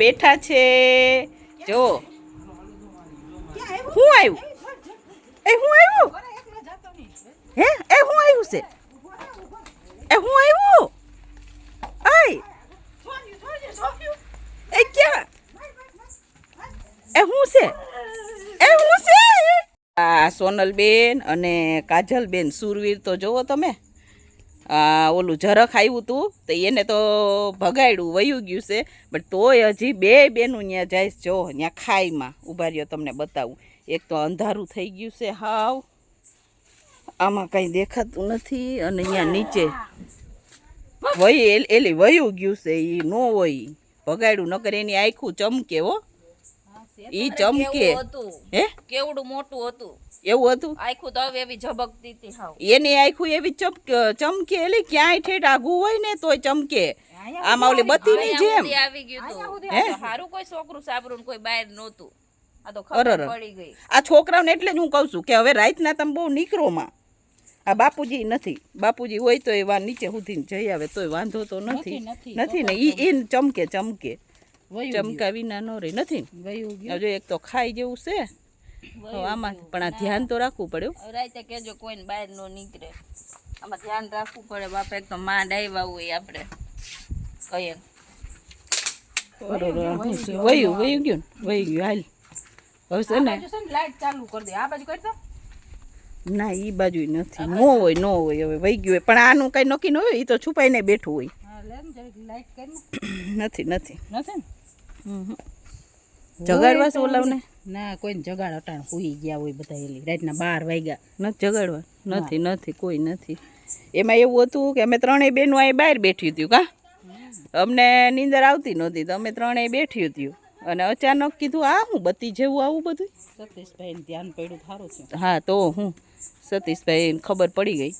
બેઠા છે. જો. હું આવ્યું? એ હું આવ્યું? હે? એ હું આવ્યું છે? એ હું આવ્યું? આય. એ ક્યાં? એ શું છે? એ શું છે? આ સોનલબેન અને કાજલબેન સુરવીર તો જોવો તમે. ઓલું ઝરખ આવ્યું હતું તો એને તો ભગાડ્યું વયું ગયું છે. બટ તોય હજી બે બેનું ત્યાં જાય જો ત્યાં ખાઈમાં. ઊભા રહ્યો તમને બતાવું. એક તો અંધારું થઈ ગયું છે હાવ. આમાં કંઈ દેખાતું નથી અને અહીંયા નીચે વહી એલ- વયું ગયું છે એ નો હોય. ભગાડ્યું નકર એની આખું ચમકે હો. ઈ ચમકે હે? કેવડું મોટું હતું? એવું હતું? આખું તો એવી ઝબકતી હતી હાવ. એની આખું એવી ચમક ચમકે એટલે ક્યાંય ઠેઠ આઘું હોય ને તોય ચમકે. આમાં ઓલી અહીંયા જેમ આવી ગયું હતું. હે? આ હારું કોઈ છોકરું સાબરું કોઈ બહાર નહોતું. આ તો ખબર પડી ગઈ. આ છોકરાઓને એટલે જ હું કહું છું કે હવે રાતના તમે બહુ નીકળોમાં આ બાપુજી નથી. બાપુજી હોય તો એ વા નીચે સુધી જઈ આવે તોય વાંધો તો નથી. નથી ને એ ચમકે ચમકે. ચમકા વિના નો રહે. નથી. ને? હજુ એક તો ખાઈ જેવું છે. આમાં પણ આ ધ્યાન તો રાખવું પડે હો. હવે રાતે કેજો કોઈને બહાર નો નીકળે. આમાં ધ્યાન રાખવું પડે. બાપા એક તો માંડ આવ્યા હોય આપણે. કહીએ. વયું વયું ગયું ને? વયું ગયું. હાલ. હવે છે ને લાઈટ ચાલુ કરી દે. આ બાજુ કરી દો. ના એ બાજુ નથી. નો હોય નો હોય. હવે વહી ગયું હોય. પણ આનું કઈ નક્કી ન હોય. એ તો છુપાઈને બેઠું હોય. ને નથી નથી. નથી હમ. જગાડવા છે લાવને? ના કોઈને જગાડ અટાણ સુઈ ગયા હોય બધા એલી. રાતના બાર વાગ્યા. નથી જગાડવા. નથી નથી કોઈ નથી. એમાં એવું હતું કે અમે ત્રણેય બહેનો અહીં બહાર બેઠી હતી કા? અમને નીંદર આવતી નહોતી તો અમે ત્રણેય બેઠી હતી અને અચાનક કીધું આ હું બત્તી જેવું આવું બધું સતીશભાઈ ધ્યાન પડ્યું સારું છે હા તો હું. સતીશભાઈ ખબર પડી ગઈ.